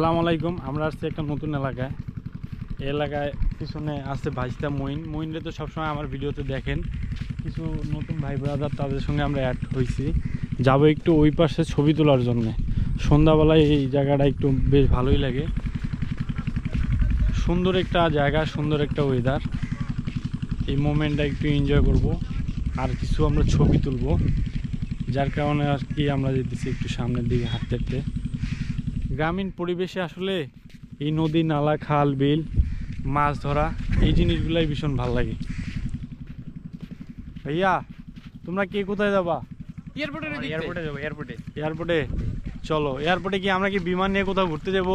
আসসালামু আলাইকুম, আমরা আসছি একটা নতুন এলাকায়। এলাকায় পিছনে আসছে ভাইস্তা মইন মইনরে তো সবসময় আমার ভিডিওতে দেখেন। কিছু নতুন ভাই ব্রাদার তাদের সঙ্গে আমরা অ্যাড হয়েছি যাব একটু ওই পাশে ছবি তোলার জন্য। সন্ধ্যাবেলায় এই জায়গাটা একটু বেশ ভালোই লাগে। সুন্দর একটা জায়গা, সুন্দর একটা ওয়েদার এই মোমেন্টটা একটু এনজয় করব। আর কিছু আমরা ছবি তুলবো। যার কারণে আর কি আমরা যেতেছি একটু সামনের দিকে হাঁটতে হাঁটতে গ্রামীণ পরিবেশে আসলে এই নদী নালা খাল বিল মাছ ধরা এই জিনিসগুলাই ভীষণ ভালো লাগে। ভাইয়া তোমরা কে কোথায় যাবা? এয়ারপোর্টে এয়ারপোর্টে যাব এয়ারপোর্টে। এয়ারপোর্টে? চলো এয়ারপোর্টে কি আমরা কি বিমান নিয়ে কোথাও ঘুরতে যাব?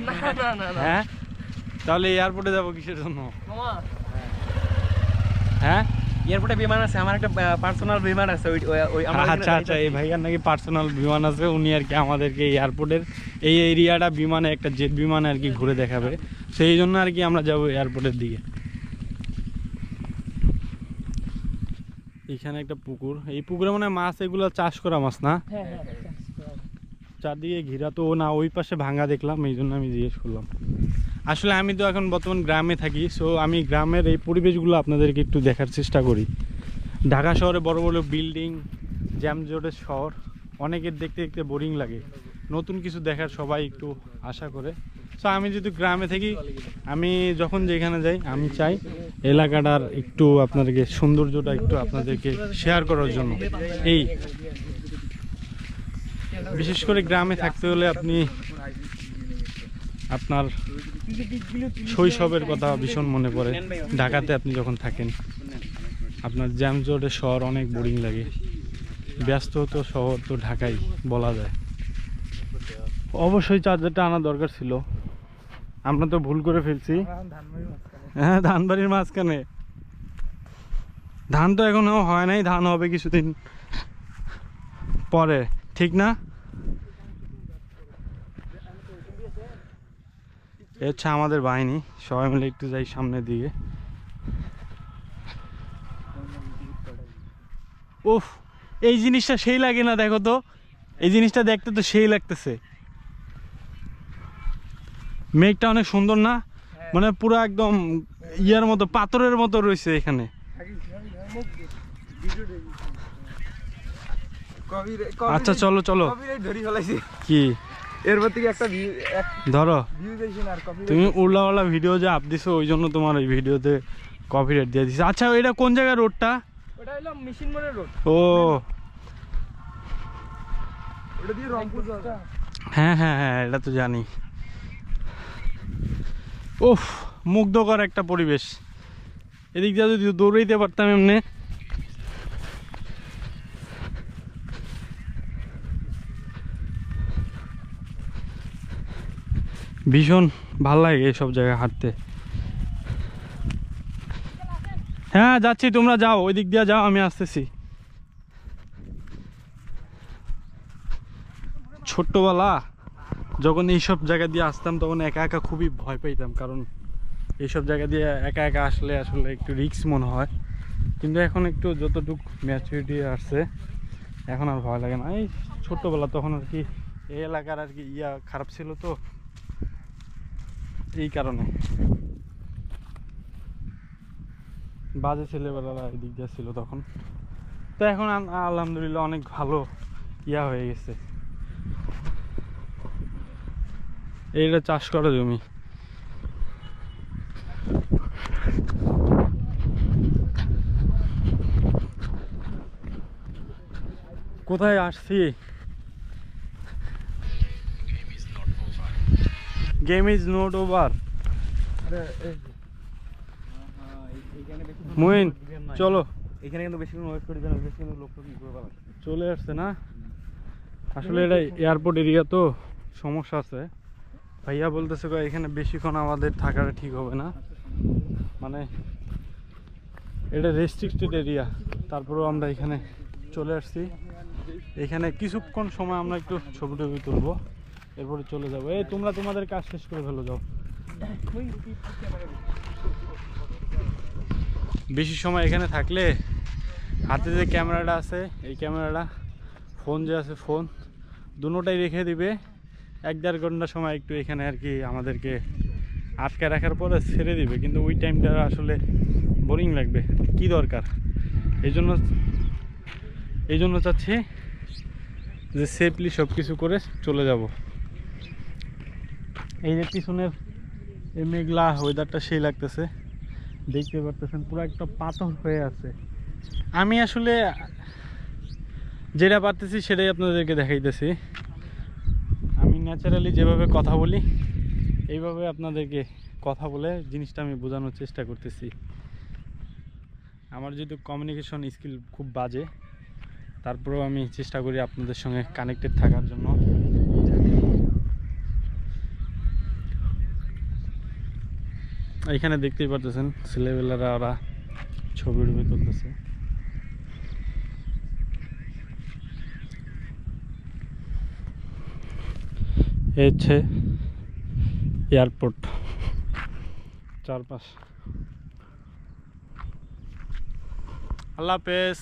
না না না না। হ্যাঁ? তাহলে এয়ারপোর্টে যাব কিসের জন্য? হ্যাঁ? এয়ারপোর্টে বিমান আছে আমার একটা পার্সোনাল বিমান আছে ওই ওই- ওই আমরা আচ্ছা আচ্ছা এই ভাইয়ার নাকি পার্সোনাল বিমান আছে উনি আর কি আমাদেরকে এয়ারপোর্টের এই এরিয়াটা বিমানে একটা জেট বিমানে আর কি ঘুরে দেখাবে। সেই জন্য আর কি আমরা যাব এয়ারপোর্টের দিকে। এখানে একটা পুকুর। এই পুকুরে মানে মাছ এগুলো চাষ করা মাছ না? হ্যাঁ হ্যাঁ চারদিকে ঘিরা তো না ওই পাশে ভাঙা দেখলাম এই জন্য আমি জিজ্ঞেস করলাম। আসলে আমি তো এখন বর্তমান গ্রামে থাকি সো আমি গ্রামের এই পরিবেশগুলো আপনাদেরকে একটু দেখার চেষ্টা করি। ঢাকা শহরে বড় বড় বিল্ডিং জ্যামজোটের শহর অনেকের দেখতে দেখতে বোরিং লাগে। নতুন কিছু দেখার সবাই একটু আশা করে। সো আমি যদি গ্রামে থাকি, আমি যখন যেখানে যাই, আমি চাই এলাকাটার একটু আপনাদেরকে সৌন্দর্যটা একটু আপনাদেরকে শেয়ার করার জন্য। এই, বিশেষ করে গ্রামে থাকতে হলে আপনি আপনার শৈশবের কথা ভীষণ মনে পড়ে। ঢাকাতে আপনি যখন থাকেন, আপনার জ্যামজোটের শহর অনেক বোরিং লাগে। ব্যস্ত তো শহর তো ঢাকাই বলা যায়। অবশ্যই চার্জারটা আনা দরকার ছিল। আমরা তো ভুল করে ফেলছি। হ্যাঁ ধানবাড়ির মাঝখানে। ধান তো এখনও হয় নাই, ধান হবে কিছুদিন পরে। ঠিক না? এ হচ্ছে আমাদের বাহিনী। সবাই মিলে একটু যাই সামনের দিকে। উফ, এই জিনিসটা সেই লাগে না, দেখো তো। এই জিনিসটা দেখতে তো সেই লাগতেছে। মেঘটা অনেক সুন্দর না? মানে পুরো একদম ইয়ার মতো পাথরের মতো রয়েছে এখানে। আচ্ছা চলো চলো। কি? এরপর থেকে একটা ধরো। তুমি উল্লাওয়ালা ভিডিও যে আপ দিছো ওই জন্য তোমার ওই ভিডিওতে দিয়ে দিছে। আচ্ছা এটা কোন জায়গায় রোডটা ওটা হলো মেশিন মোড়ের রোড ও। ওটা দিয়ে রংপুর হ্যাঁ হ্যাঁ হ্যাঁ এটা তো জানি। উফ, মুগ্ধকর একটা পরিবেশ। এদিক দিয়ে যদি দৌড়াইতে পারতাম এমনি। ভীষণ ভালো লাগে এইসব জায়গায় হাঁটতে। হ্যাঁ যাচ্ছি, তোমরা যাও ওই দিক দিয়ে যাও, আমি আসতেছি। ছোট্টবেলা। যখন এইসব জায়গা দিয়ে আসতাম, তখন একা একা খুবই ভয় পাইতাম, কারণ এইসব জায়গা দিয়ে একা একা আসলে আসলে একটু রিস্ক মনে হয়। কিন্তু এখন একটু যতটুকু ম্যাচুরিটি আসছে, এখন আর ভয় লাগে না। এই ছোট্টবেলা তখন আর কি এই এলাকার আর কি ইয়া খারাপ ছিল তো, এই কারণে। বাজে ছেলেবেলা এই দিক দিয়ে ছিল তখন। তো এখন আলহামদুলিল্লাহ অনেক ভালো ইয়া হয়ে গেছে। এইটা চাষ করা জমি। কোথায় আসছি? গেম ইজ নট ওভার মুইন চলো। এখানে কিন্তু বেশি ওয়েট করি দেন বেশি কিন্তু লোক কি করে চলে আসছে না? আসলে এটা এয়ারপোর্ট এরিয়া তো সমস্যা আছে। ভাইয়া বলতেছে, কয়, এখানে বেশিক্ষণ আমাদের থাকাটা ঠিক হবে না। মানে এটা রেস্ট্রিক্টেড এরিয়া তারপরেও আমরা এখানে চলে আসছি। এখানে কিছুক্ষণ সময় আমরা একটু ছবি টবি তুলবো। এরপরে চলে যাব। এই, তোমরা তোমাদের কাজ শেষ করে ফেলো, যাও। বেশি সময় এখানে থাকলে হাতে যে ক্যামেরাটা আছে, এই ক্যামেরাটা, ফোন যে আছে, ফোন, দুটোটাই রেখে দিবে। এক দেড় ঘণ্টা সময় একটু এখানে আর কি আমাদেরকে আটকে রাখার পরে ছেড়ে দিবে, কিন্তু ওই টাইমটা আসলে বোরিং লাগবে। কি দরকার? এই জন্য এই জন্য চাচ্ছি যে সেফলি সব কিছু করে চলে যাব। এই যে পিছনের এই মেঘলা ওয়েদারটা সেই লাগতেছে। দেখতে পারতেছেন, পুরো একটা পাথর হয়ে আছে। আমি আসলে যেটা পারতেছি সেটাই আপনাদেরকে দেখাইতেছি। ন্যাচারালি যেভাবে কথা বলি, এইভাবে আপনাদেরকে কথা বলে জিনিসটা আমি বোঝানোর চেষ্টা করতেছি। আমার যেহেতু কমিউনিকেশন স্কিল খুব বাজে, তারপরেও আমি চেষ্টা করি আপনাদের সঙ্গে কানেক্টেড থাকার জন্য। এখানে দেখতেই পারতেছেন, ছেলেবেলারা ওরা ছবি টবি তুলতেছে। এই হচ্ছে এয়ারপোর্ট চারপাশ। আল্লাহ হাফেজ।